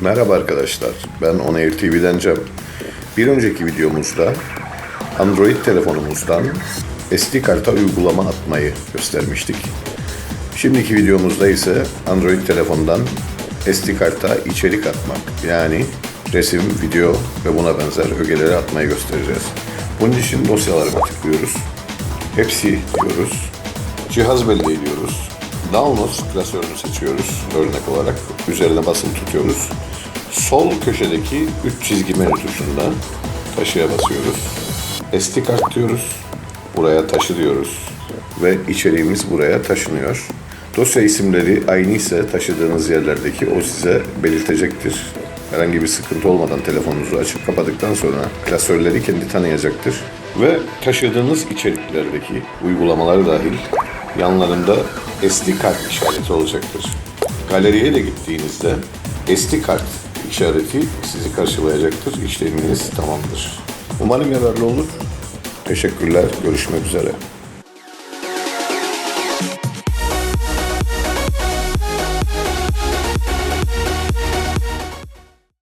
Merhaba arkadaşlar, ben Onair TV'den Cem. Bir önceki videomuzda Android telefonumuzdan SD karta uygulama atmayı göstermiştik. Şimdiki videomuzda ise Android telefondan SD karta içerik atmak yani resim, video ve buna benzer ögeleri atmayı göstereceğiz. Bunun için dosyalarıma tıklıyoruz. Hepsi diyoruz. Cihaz belli ediyoruz. Downloads klasörünü seçiyoruz örnek olarak. Üzerine basılı tutuyoruz. Sol köşedeki 3 çizgi menü tuşunda taşıya basıyoruz. SD kart diyoruz. Buraya taşı diyoruz. Ve içeriğimiz buraya taşınıyor. Dosya isimleri aynı ise taşıdığınız yerlerdeki o size belirtecektir. Herhangi bir sıkıntı olmadan telefonunuzu açıp kapadıktan sonra klasörleri kendi tanıyacaktır. Ve taşıdığınız içeriklerdeki uygulamalar dahil yanlarında SD kart işareti olacaktır. Galeriye de gittiğinizde SD kart işareti sizi karşılayacaktır. İşleminiz tamamdır. Umarım yararlı olur. Teşekkürler. Görüşmek üzere.